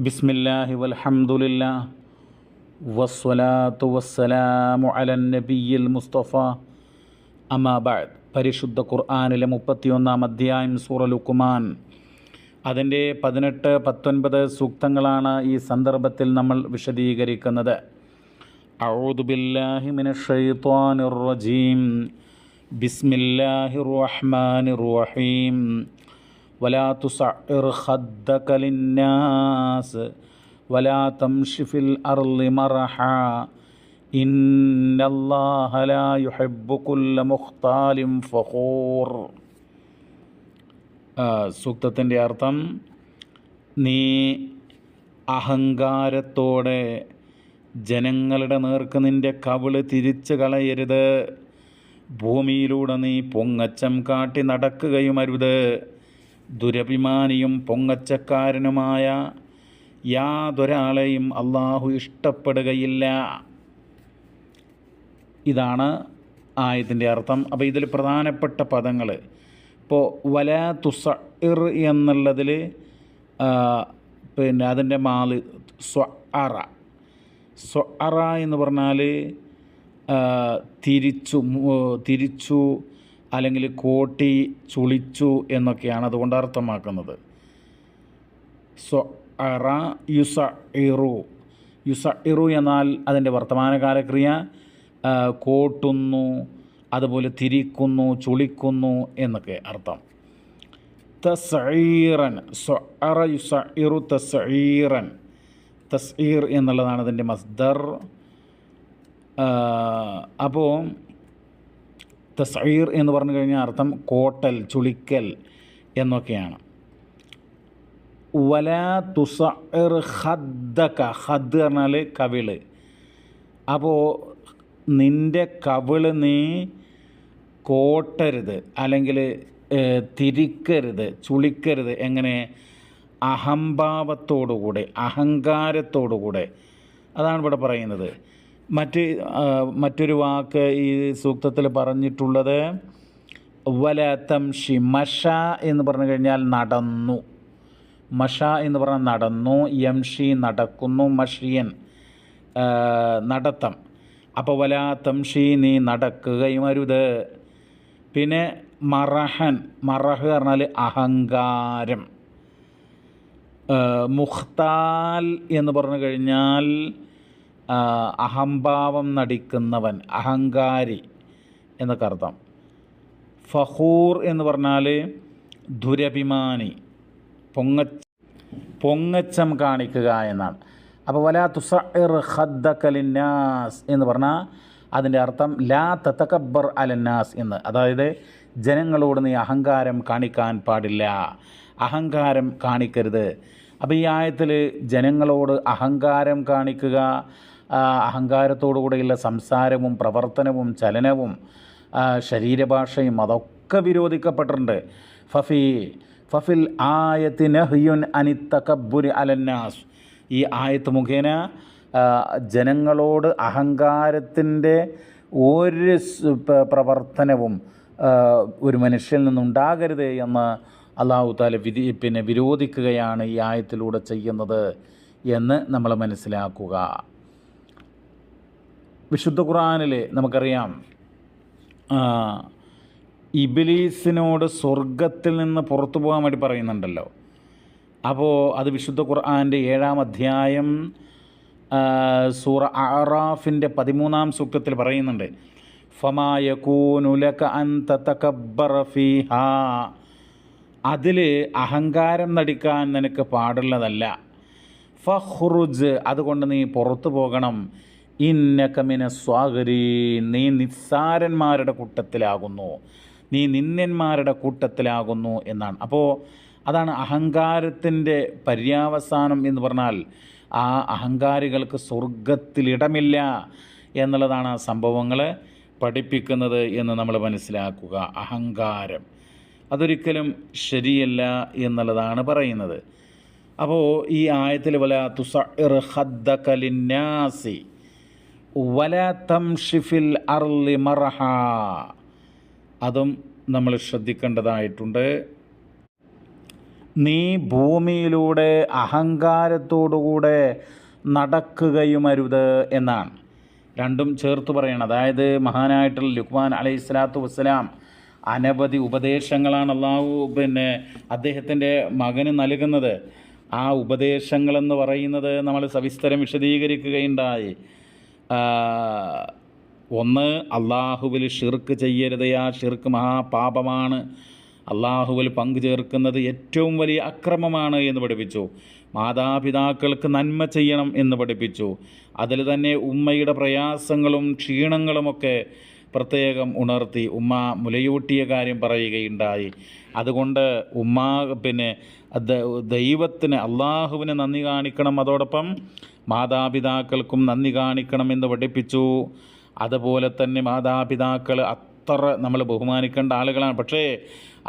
ബിസ്മില്ലാഹി വൽഹംദുലില്ല വസ്വലാത്തു വസ്സലാമു അലൻ നബിയിൽ മുസ്തഫ. അമാബാദ് പരിശുദ്ധ ഖുർആാനിലെ മുപ്പത്തിയൊന്നാം അധ്യായം സൂറ ലുക്കുമാൻ അതിന്റെ പതിനെട്ട് പത്തൊൻപത് സൂക്തങ്ങളാണ് ഈ സന്ദർഭത്തിൽ നമ്മൾ വിശദീകരിക്കുന്നത്. ഔദുബില്ലാഹി മിനഷൈത്വാനിർ റജീം. ബിസ്മില്ലാഹിർ റഹ്മാനിർ റഹീം. ولا تصعر خدك للناس ولا تمش في الأرض مرحا إن الله لا يحب كل مختال فخور സൂക്തത്തിൻ്റെ അർത്ഥം നീ അഹങ്കാരത്തോടെ ജനങ്ങളുടെ നേർക്ക് നിന്റെ കവിള് തിരിച്ചു കളയരുത് ഭൂമിയിലൂടെ നീ പൊങ്ങച്ചം കാട്ടി നടക്കുകയും അരുത് ദുരഭിമാനിയും പൊങ്ങച്ചക്കാരനുമായ യാതൊരാളെയും അള്ളാഹു ഇഷ്ടപ്പെടുകയില്ല. ഇതാണ് ആയതിന്റെ അർത്ഥം. അപ്പോൾ ഇതിൽ പ്രധാനപ്പെട്ട പദങ്ങൾ. ഇപ്പോൾ വല തുസ ഇർ എന്നുള്ളതിൽ പിന്നെ അതിന്റെ മാൽ സ്വ അറ സ്വ അറ എന്ന് പറഞ്ഞാൽ തിരിച്ചു തിരിച്ചു അല്ലെങ്കിൽ കോട്ടി ചുളിച്ചു എന്നൊക്കെയാണ് അതുകൊണ്ട് അർത്ഥമാക്കുന്നത്. സൊ അറ യുസ ഇറു. യുസ ഇറു എന്നാൽ അതിന്റെ വർത്തമാനകാല ക്രിയ കോട്ടുന്നു അതുപോലെ തിരിക്കുന്നു ചുളിക്കുന്നു എന്നൊക്കെ അർത്ഥം. തസീറൻ യുസ ഇറു തസീറൻ തസ്ഈർ എന്നുള്ളതാണ് അതിന്റെ മസ്ദർ. അപ്പോൾ തസീർ എന്ന് പറഞ്ഞു കഴിഞ്ഞാൽ അർത്ഥം കോട്ടൽ ചുളിക്കൽ എന്നൊക്കെയാണ്. വല തുസഇർ ഹദ്ദക ഹദ് പറഞ്ഞാൽ കവിൾ. അപ്പോൾ നിന്റെ കവിൾ നീ കോട്ടരുത് അല്ലെങ്കിൽ തിരിക്കരുത് ചുളിക്കരുത് എങ്ങനെ? അഹംഭാവത്തോടുകൂടെ അഹങ്കാരത്തോടുകൂടെ. അതാണ് ഇവിടെ പറയുന്നത്. മറ്റ് മറ്റൊരു വാക്ക് ഈ സൂക്തത്തിൽ പറഞ്ഞിട്ടുള്ളത് വല തംഷി മഷ എന്ന് പറഞ്ഞു കഴിഞ്ഞാൽ നടന്നു. മഷ എന്ന് പറഞ്ഞാൽ നടന്നു യംഷി നടക്കുന്നു മഷിയൻ നടത്തം. അപ്പോൾ വല തംഷി നീ നടക്കുകയും അരുത് പിന്നെ മറഹൻ മറഹ് പറഞ്ഞാൽ അഹങ്കാരം. മുഖ്താൽ എന്ന് പറഞ്ഞു കഴിഞ്ഞാൽ അഹംഭാവം നടിക്കുന്നവൻ അഹങ്കാരി എന്നൊക്കെ അർത്ഥം. ഫഹൂർ എന്ന് പറഞ്ഞാൽ ദുരഭിമാനി പൊങ്ങ പൊങ്ങച്ചം കാണിക്കുക എന്നാണ്. അപ്പോൾ വലാ തുസഇർ ഹദ്ദക്കലിന്നാസ് എന്ന് പറഞ്ഞാൽ അതിന്റെ അർത്ഥം ലാ തത്തക്കബ്ബർ അലന്നാസ് എന്ന്. അതായത് ജനങ്ങളോട് നീ അഹങ്കാരം കാണിക്കാൻ പാടില്ല. അഹങ്കാരം കാണിക്കരുത്. അപ്പോൾ ഈ ആയത്തിൽ ജനങ്ങളോട് അഹങ്കാരം കാണിക്കുക അഹങ്കാരത്തോടുകൂടെയുള്ള സംസാരവും പ്രവർത്തനവും ചലനവും ശരീരഭാഷയും അതൊക്കെ വിരോധിക്കപ്പെട്ടിട്ടുണ്ട്. ഫഫി ഫഫിൽ ആയത്തി നഹ്യുൻ അനി തക്കബുരി അലന്നാസ് ഈ ആയത്ത് മുഖേന ജനങ്ങളോട് അഹങ്കാരത്തിന്റെ ഒരു പ്രവർത്തനവും ഒരു മനുഷ്യനിൽ നിന്നുണ്ടാകരുത് എന്ന് അള്ളാഹു താല വിധി പിന്നെ വിരോധിക്കുകയാണ് ഈ ആയത്തിലൂടെ ചെയ്യുന്നത് എന്ന് നമ്മൾ മനസ്സിലാക്കുക. വിശുദ്ധ ഖുറാനിൽ നമുക്കറിയാം ഇബിലീസിനോട് സ്വർഗത്തിൽ നിന്ന് പുറത്തു പോകാൻ വേണ്ടി പറയുന്നുണ്ടല്ലോ. അപ്പോൾ അത് വിശുദ്ധ ഖുർആാന്റെ ഏഴാം അധ്യായം സൂറ അറാഫിന്റെ പതിമൂന്നാം സൂക്തത്തിൽ പറയുന്നുണ്ട് ഫീഹ. അതിൽ അഹങ്കാരം നടിക്കാൻ നിനക്ക് പാടുള്ളതല്ല. ഫഹ്റുജ് അതുകൊണ്ട് നീ പുറത്തു പോകണം. ഇന്നക്കമിന സ്വാഗരി. നീ നിസ്സാരന്മാരുടെ കൂട്ടത്തിലാകുന്നു. നീ നിന്ദ്യന്മാരുടെ കൂട്ടത്തിലാകുന്നു എന്നാണ്. അപ്പോൾ അതാണ് അഹങ്കാരത്തിന്റെ പര്യാവസാനം എന്ന് പറഞ്ഞാൽ ആ അഹങ്കാരികൾക്ക് സ്വർഗത്തിലിടമില്ല എന്നുള്ളതാണ് സംഭവങ്ങൾ പഠിപ്പിക്കുന്നത് എന്ന് നമ്മൾ മനസ്സിലാക്കുക. അഹങ്കാരം. അതൊരിക്കലും ശരിയല്ല എന്നുള്ളതാണ് പറയുന്നത്. അപ്പോൾ ഈ ആയത്തിൽ വല തുസഇർ ഹദ്ദകലിന്നാസി അർലി അതും നമ്മൾ ശ്രദ്ധിക്കേണ്ടതായിട്ടുണ്ട്. നീ ഭൂമിയിലൂടെ അഹങ്കാരത്തോടുകൂടെ നടക്കുകയുമരുത് എന്നാണ്. രണ്ടും ചേർത്ത് പറയണം. അതായത് മഹാനായിട്ടുള്ള ലുക്മാൻ അലൈഹി സ്വലാത്തു വസ്സലാം അനവധി ഉപദേശങ്ങളാണ് അള്ളാഹു പിന്നെ അദ്ദേഹത്തിന്റെ മകന് നൽകുന്നത്. ആ ഉപദേശങ്ങളെന്ന് പറയുന്നത് നമ്മൾ സവിസ്തരം വിശദീകരിക്കുകയുണ്ടായി. ഒന്ന് അള്ളാഹുവിൽ ഷിർക്ക് ചെയ്യരുത്. ആ ഷിർക്ക് മഹാപാപമാണ്. അള്ളാഹുവിൽ പങ്കു ചേർക്കുന്നത് ഏറ്റവും വലിയ അക്രമമാണ് എന്ന് പഠിപ്പിച്ചു. മാതാപിതാക്കൾക്ക് നന്മ ചെയ്യണം എന്ന് പഠിപ്പിച്ചു. അതിൽ തന്നെ ഉമ്മയുടെ പ്രയാസങ്ങളും ക്ഷീണങ്ങളുമൊക്കെ പ്രത്യേകം ഉണർത്തി ഉമ്മ മുലയൂട്ടിയ കാര്യം പറയുകയുണ്ടായി. അതുകൊണ്ട് ഉമ്മ പിന്നെ ദൈവത്തിന് അള്ളാഹുവിന് നന്ദി കാണിക്കണം. അതോടൊപ്പം മാതാപിതാക്കൾക്കും നന്ദി കാണിക്കണമെന്ന് പഠിപ്പിച്ചു. അതുപോലെ തന്നെ മാതാപിതാക്കൾ അത്ര നമ്മൾ ബഹുമാനിക്കേണ്ട ആളുകളാണ്. പക്ഷേ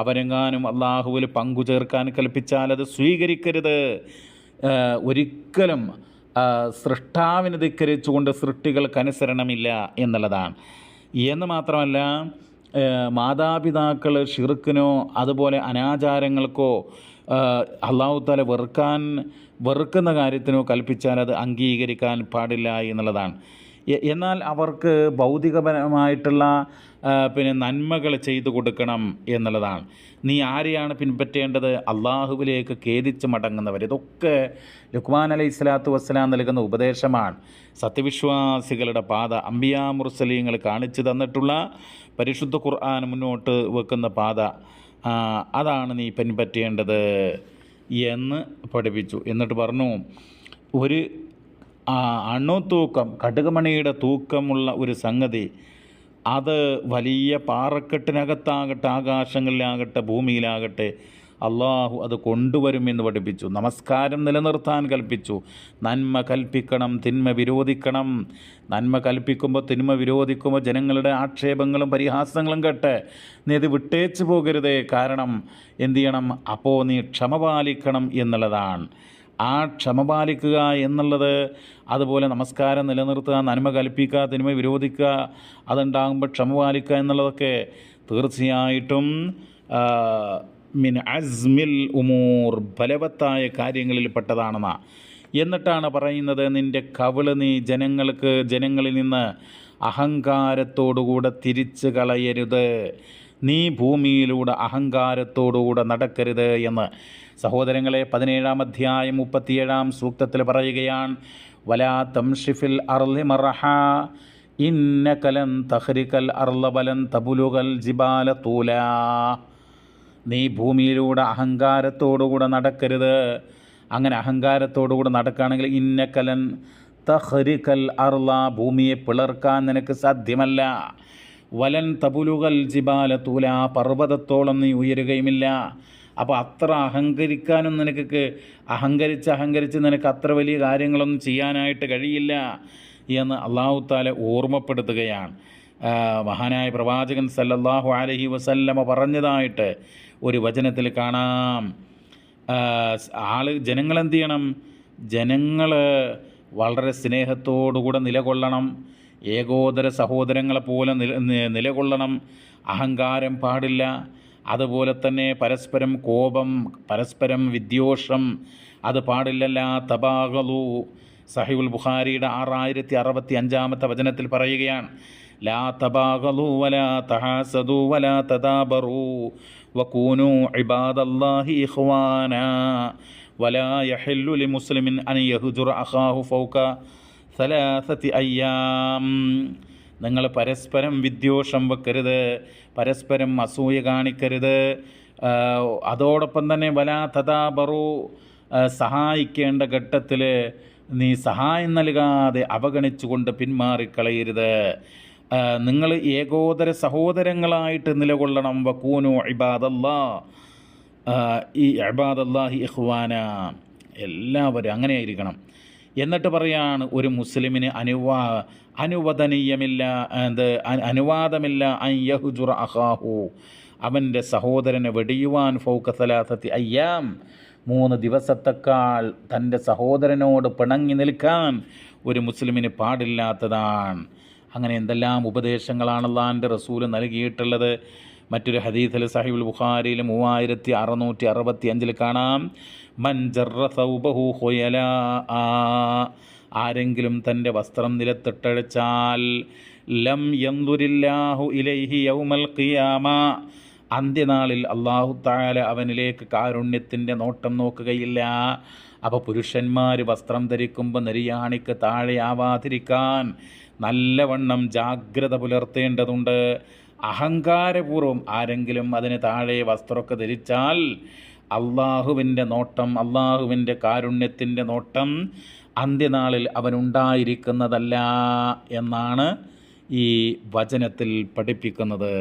അവരെങ്ങാനും അള്ളാഹുവിൽ പങ്കു ചേർക്കാൻ കൽപ്പിച്ചാൽ അത് സ്വീകരിക്കരുത്. ഒരിക്കലും സൃഷ്ടാവിനെ ധിക്കരിച്ചുകൊണ്ട് സൃഷ്ടികൾക്ക് അനുസരണമില്ല എന്നുള്ളതാണ്. എന്ന് മാത്രമല്ല മാതാപിതാക്കൾ ഷിർക്കിനോ അതുപോലെ അനാചാരങ്ങൾക്കോ അള്ളാഹു താല വെറുക്കാൻ വെറുക്കുന്ന കാര്യത്തിനോ കൽപ്പിച്ചാൽ അത് അംഗീകരിക്കാൻ പാടില്ല എന്നുള്ളതാണ്. എന്നാൽ അവർക്ക് ഭൗതികപരമായിട്ടുള്ള പിന്നെ നന്മകൾ ചെയ്തു കൊടുക്കണം എന്നുള്ളതാണ്. നീ ആരെയാണ് പിൻപറ്റേണ്ടത്? അള്ളാഹുവിലേക്ക് ഖേദിച്ച് മടങ്ങുന്നവർ. ഇതൊക്കെ ലുക്മാൻ അലൈഹി സ്വലാത്തു വസ്സലാം നൽകുന്ന ഉപദേശമാണ്. സത്യവിശ്വാസികളുടെ പാത അംബിയാ മുർസലീങ്ങൾ കാണിച്ചു തന്നിട്ടുള്ള പരിശുദ്ധ ഖുർആൻ മുന്നോട്ട് വെക്കുന്ന പാത അതാണ് നീ പിൻപറ്റേണ്ടത്. എന്ന് പഠിപ്പിച്ചു. എന്നിട്ട് പറഞ്ഞു ഒരു അണുതൂക്കം കടുകമണിയുടെ തൂക്കമുള്ള ഒരു സംഗതി അത് വലിയ പാറക്കെട്ടിനകത്താകട്ടെ ആകാശങ്ങളിലാകട്ടെ ഭൂമിയിലാകട്ടെ അള്ളാഹു അത് കൊണ്ടുവരുമെന്ന് പഠിപ്പിച്ചു. നമസ്കാരം നിലനിർത്താൻ കൽപ്പിച്ചു. നന്മ കൽപ്പിക്കണം തിന്മ വിരോധിക്കണം. നന്മ കൽപ്പിക്കുമ്പോൾ തിന്മ വിരോധിക്കുമ്പോൾ ജനങ്ങളുടെ ആക്ഷേപങ്ങളും പരിഹാസങ്ങളും കേട്ട് നീ അത് വിട്ടേച്ച് പോകരുതേ. കാരണം എന്ത് ചെയ്യണം? അപ്പോൾ നീ ക്ഷമ പാലിക്കണം എന്നുള്ളതാണ്. ആ ക്ഷമ പാലിക്കുക എന്നുള്ളത് അതുപോലെ നമസ്കാരം നിലനിർത്തുക നന്മ കൽപ്പിക്കുക തിന്മ വിരോധിക്കുക അതുണ്ടാകുമ്പോൾ ക്ഷമ പാലിക്കുക എന്നുള്ളതൊക്കെ തീർച്ചയായിട്ടും മിൻ അസ്മിൽ ഉമൂർ ബലവത്തായ കാര്യങ്ങളിൽ പെട്ടതാണെന്ന. എന്നിട്ടാണ് പറയുന്നത് നിന്റെ കവിൾ നീ ജനങ്ങൾക്ക് ജനങ്ങളിൽ നിന്ന് അഹങ്കാരത്തോടുകൂടെ തിരിച്ചു കളയരുത്. നീ ഭൂമിയിലൂടെ അഹങ്കാരത്തോടുകൂടെ നടക്കരുത് എന്ന്. സഹോദരങ്ങളെ പതിനേഴാം അധ്യായം മുപ്പത്തിയേഴാം സൂക്തത്തിൽ പറയുകയാണ് വലാ തംഷിഫിൽ അർലി മറഹ ഇന്ന കലൻ തഹ്രിക്കൽ അർലബലൻ തബുലുകൽ ജിബാല തൂല. നീ ഭൂമിയിലൂടെ അഹങ്കാരത്തോടുകൂടെ നടക്കരുത്. അങ്ങനെ അഹങ്കാരത്തോടുകൂടെ നടക്കുകയാണെങ്കിൽ ഇന്നക്കലൻ തഹരിക്കൽ അർല ഭൂമിയെ പിളർക്കാൻ നിനക്ക് സാധ്യമല്ല. വലൻ തപുലുകൽ ജിബാല തൂല പർവതത്തോളം നീ ഉയരുകയുമില്ല. അപ്പോൾ അത്ര അഹങ്കരിക്കാനും നിനക്ക് അഹങ്കരിച്ച് അഹങ്കരിച്ച് നിനക്ക് അത്ര വലിയ കാര്യങ്ങളൊന്നും ചെയ്യാനായിട്ട് കഴിയില്ല എന്ന് അള്ളാഹു താല ഓർമ്മപ്പെടുത്തുകയാണ്. മഹാനായ പ്രവാചകൻ സല്ലല്ലാഹു അലഹി വസല്ലമ പറഞ്ഞതായിട്ട് ഒരു വചനത്തിൽ കാണാം. ആൾ ജനങ്ങളെന്ത് ചെയ്യണം? ജനങ്ങൾ വളരെ സ്നേഹത്തോടുകൂടെ നിലകൊള്ളണം. ഏകോദര സഹോദരങ്ങളെ പോലെ നിലകൊള്ളണം. അഹങ്കാരം പാടില്ല. അതുപോലെ തന്നെ പരസ്പരം കോപം പരസ്പരം വിദ്വേഷം അത് പാടില്ലല്ല. തബാഗലു. സഹിബുൽ ബുഖാരിയുടെ ആറായിരത്തി അറുപത്തി അഞ്ചാമത്തെ വചനത്തിൽ പറയുകയാണ്. ലാ തബാഗലൂ വലാ തഹാസദൂ വലാ ഇബാദല്ലാഹി ഇഖ്വാന. വലാ യഹില്ലു അൻ അഖാഹു ഫൗക അയ്യാം. നിങ്ങൾ പരസ്പരം വിദ്വേഷം വെക്കരുത് പരസ്പരം അസൂയ കാണിക്കരുത്. അതോടൊപ്പം തന്നെ വലാ തദാബറു സഹായിക്കേണ്ട ഘട്ടത്തിൽ നീ സഹായം നൽകാതെ അവഗണിച്ചുകൊണ്ട് പിന്മാറിക്കളയരുത്. നിങ്ങൾ ഏകോദര സഹോദരങ്ങളായിട്ട് നിലകൊള്ളണം. വക്കൂനു ഇബാദല്ലാ. ഈ അബാദല്ലാഹി ഇഹ്വാന എല്ലാവരും അങ്ങനെയായിരിക്കണം. എന്നിട്ട് പറയാണ് ഒരു മുസ്ലിമിന് അനുവാ അനുവദനീയമില്ല എന്ത് അനുവാദമില്ല അൻ അഹാഹു അവന്റെ സഹോദരനെ വെടിയുവാൻ ഫൗക്കസലാസത്തി അയ്യാം. മൂന്ന് ദിവസത്തെക്കാൾ തന്റെ സഹോദരനോട് പിണങ്ങി നിൽക്കാൻ ഒരു മുസ്ലിമിന് പാടില്ലാത്തതാണ്. അങ്ങനെ എന്തെല്ലാം ഉപദേശങ്ങളാണ് അള്ളാന്റെ റസൂൽ നൽകിയിട്ടുള്ളത്? മറ്റൊരു ഹദീസിൽ സാഹിബുൽ ബുഖാരിയിൽ മൂവായിരത്തി അറുന്നൂറ്റി അറുപത്തി അഞ്ചിൽ കാണാം മഞ്ചറ സൗബഹു ഹൊയല ആരെങ്കിലും തന്റെ വസ്ത്രം നിലത്തിട്ടഴച്ചാൽ ലം യന്തുരില്ലാഹു ഇലൈഹി യൗമൽ ഖിയാമ. അന്ത്യനാളിൽ അള്ളാഹു താല അവനിലേക്ക് കാരുണ്യത്തിന്റെ നോട്ടം നോക്കുകയില്ല. അപ്പോൾ പുരുഷന്മാർ വസ്ത്രം ധരിക്കുമ്പോൾ നെരിയാണിക്ക് താഴെയാവാതിരിക്കാൻ നല്ലവണ്ണം ജാഗ്രത പുലർത്തേണ്ടതുണ്ട്. അഹങ്കാരപൂർവം ആരെങ്കിലും അതിന് താഴെ വസ്ത്രമൊക്കെ ധരിച്ചാൽ അള്ളാഹുവിന്റെ നോട്ടം അള്ളാഹുവിന്റെ കാരുണ്യത്തിന്റെ നോട്ടം അന്ത്യനാളിൽ അവനുണ്ടായിരിക്കുന്നതല്ല എന്നാണ് ഈ വചനത്തിൽ പഠിപ്പിക്കുന്നത്.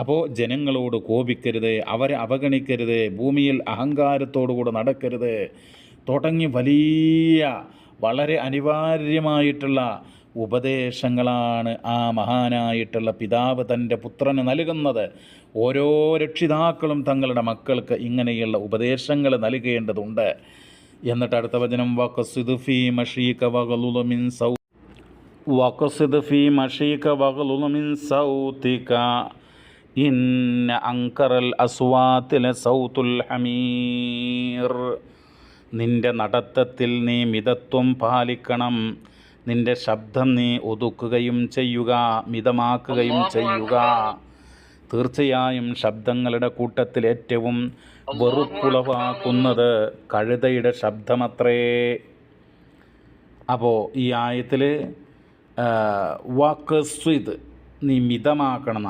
അപ്പോൾ ജനങ്ങളോട് കോപിക്കരുത് അവരെ അവഗണിക്കരുത് ഭൂമിയിൽ അഹങ്കാരത്തോടുകൂടെ നടക്കരുത്. തുടങ്ങി വലിയ വളരെ അനിവാര്യമായിട്ടുള്ള ഉപദേശങ്ങളാണ് ആ മഹാനായിട്ടുള്ള പിതാവ് തന്റെ പുത്രന് നൽകുന്നത്. ഓരോ രക്ഷിതാക്കളും തങ്ങളുടെ മക്കൾക്ക് ഇങ്ങനെയുള്ള ഉപദേശങ്ങൾ നൽകേണ്ടതുണ്ട്. എന്നിട്ട് അടുത്ത വചനം മിൻ സൗ സൗതിക ഇന്ന അങ്കറൽ ഹമീർ. നിന്റെ നടത്തത്തിൽ നീ മിതത്വം പാലിക്കണം. നിന്റെ ശബ്ദം നീ ഒതുക്കുകയും ചെയ്യുക മിതമാക്കുകയും ചെയ്യുക. തീർച്ചയായും ശബ്ദങ്ങളുടെ കൂട്ടത്തിൽ ഏറ്റവും വെറുപ്പുളവാക്കുന്നത് കഴുതയുടെ ശബ്ദമത്രേ. അപ്പോൾ ഈ ആയത്തിൽ വക്സ്വിദ് നീ മിതമാക്കണം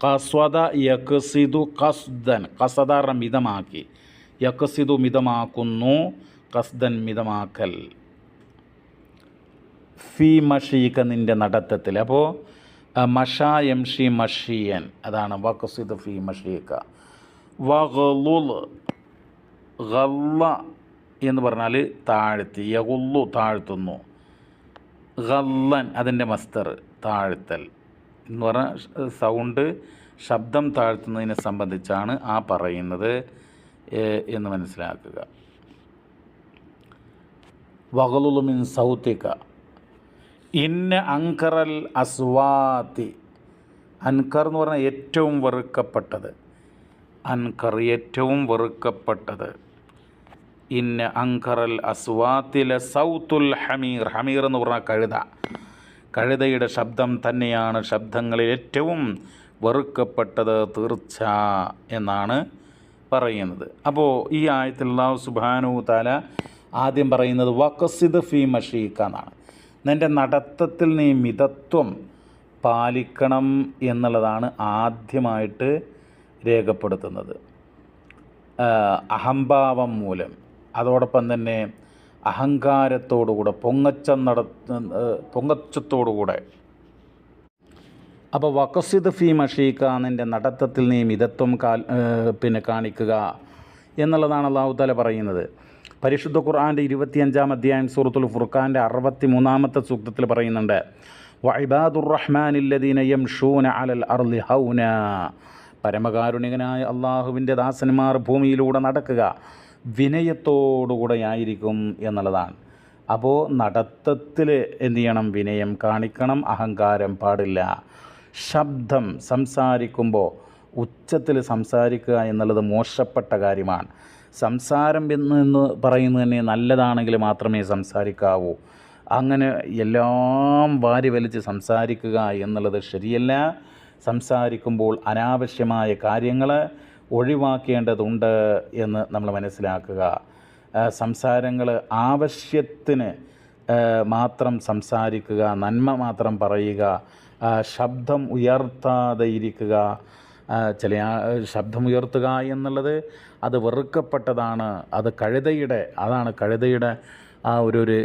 കസ്വത യക്സിദു കസ്ദൻ കസദാറ മിതമാക്കി. യക്സിദു മിതമാക്കുന്നു കസ്ദൻ മിതമാക്കൽ. ഫി മഷീക്ക നിന്റെ നടത്തത്തിൽ അപ്പോൾ മഷ എം ഷി മഷിയൻ അതാണ് വഖസിദ് ഫി മഷീക്ക വഗലുൽ ഗല്ല എന്ന് പറഞ്ഞാൽ താഴ്ത്തി യഗുല്ലു താഴ്ത്തുന്നു. ഗല്ലൻ അതിന്റെ മസ്തർ താഴ്ത്തൽ. എന്ന് പറഞ്ഞാൽ സൗണ്ട് ശബ്ദം താഴ്ത്തുന്നതിനെ സംബന്ധിച്ചാണ് ആ പറയുന്നത് എന്ന് മനസ്സിലാക്കുക. വകലുലുമിൻ സൗത്തിക. ഇന്ന അങ്കറൽ അസ്വാതി അൻകർ എന്ന് പറഞ്ഞാൽ ഏറ്റവും വെറുക്കപ്പെട്ടത്. അൻകർ ഏറ്റവും വെറുക്കപ്പെട്ടത്. ഇന്ന അങ്കറൽ അസ്വാത്തിലെ സൗത്തുൽ ഹമീർ. ഹമീർ എന്ന് പറഞ്ഞാൽ കഴുത. കഴുതയുടെ ശബ്ദം തന്നെയാണ് ശബ്ദങ്ങളിൽ ഏറ്റവും വെറുക്കപ്പെട്ടത് തീർച്ച എന്നാണ് പറയുന്നത്. അപ്പോൾ ഈ ആയത്തിൽ അള്ളാഹു സുബാനു താല ആദ്യം പറയുന്നത് വക്കസിദ് ഫി മഷീഖ എന്നാണ്. നിന്റെ നടത്തത്തിൽ നീ മിതത്വം പാലിക്കണം എന്നുള്ളതാണ് ആദ്യമായിട്ട് രേഖപ്പെടുത്തുന്നത്. അഹംഭാവം മൂലം. അതോടൊപ്പം തന്നെ അഹങ്കാരത്തോടുകൂടെ പൊങ്ങച്ചം നട പൊങ്ങച്ചത്തോടുകൂടെ. അപ്പോൾ വക്കസിദ് ഫീ മഷീക്ക നിന്റെ നടത്തത്തിൽ നീ മിതത്വം കാൽ പിന്നെ കാണിക്കുക എന്നുള്ളതാണ് അള്ളാഹുത്താല പറയുന്നത്. പരിശുദ്ധ ഖുർആാന്റെ ഇരുപത്തിയഞ്ചാം അധ്യായം സൂറത്തുൽ ഫുർഖാന്റെ അറുപത്തി മൂന്നാമത്തെ സൂക്തത്തിൽ പറയുന്നുണ്ട് വൈബാദുർ റഹ്മാനില്ലദീന യം ഷൂന അലൽ അർലി ഹൗന. പരമകാരുണികനായ അള്ളാഹുവിന്റെ ദാസന്മാർ ഭൂമിയിലൂടെ നടക്കുക വിനയത്തോടുകൂടെയായിരിക്കും എന്നുള്ളതാണ്. അപ്പോൾ നടത്തത്തിൽ എന്ത് ചെയ്യണം? വിനയം കാണിക്കണം അഹങ്കാരം പാടില്ല. ശബ്ദം സംസാരിക്കുമ്പോൾ ഉച്ചത്തിൽ സംസാരിക്കുക എന്നുള്ളത് മോശപ്പെട്ട കാര്യമാണ്. സംസാരം എന്ന് പറയുന്നത് തന്നെ നല്ലതാണെങ്കിൽ മാത്രമേ സംസാരിക്കാവൂ. അങ്ങനെ എല്ലാം വാരി വലിച്ച് സംസാരിക്കുക എന്നുള്ളത് ശരിയല്ല. സംസാരിക്കുമ്പോൾ അനാവശ്യമായ കാര്യങ്ങൾ ഒഴിവാക്കേണ്ടതുണ്ട് എന്ന് നമ്മൾ മനസ്സിലാക്കുക. സംസാരങ്ങൾ ആവശ്യത്തിന് മാത്രം സംസാരിക്കുക നന്മ മാത്രം പറയുക ശബ്ദം ഉയർത്താതെ ഇരിക്കുക ചില ശബ്ദം ഉയർത്തുക എന്നുള്ളത് അത് വെറുക്കപ്പെട്ടതാണ് അത് കഴുതയുടെ അതാണ് കഴുതയുടെ ആ ഒരു ഒരു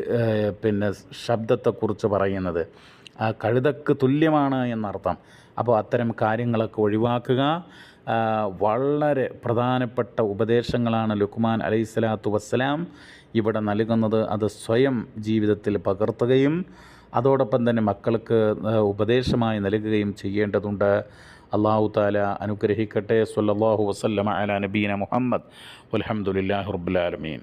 പിന്നെ ശബ്ദത്തെക്കുറിച്ച് പറയുന്നത്. ആ കഴുതക്ക് തുല്യമാണ് എന്നർത്ഥം. അപ്പോൾ അത്തരം കാര്യങ്ങളൊക്കെ ഒഴിവാക്കുക. വളരെ പ്രധാനപ്പെട്ട ഉപദേശങ്ങളാണ് ലുക്മാൻ അലൈഹി സ്വലാത്തു വസ്സലാം ഇവിടെ നൽകുന്നത്. അത് സ്വയം ജീവിതത്തിൽ പകർത്തുകയും അതോടൊപ്പം തന്നെ മക്കൾക്ക് ഉപദേശമായി നൽകുകയും ചെയ്യേണ്ടതുണ്ട്. അള്ളാഹു താല അനുഗ്രഹിക്കട്ടെ. സല്ലാഹു വസ്ലമ അല നബീന മുഹമ്മദ്. അലഹമുല്ലാ റബ്ബുലാലമീൻ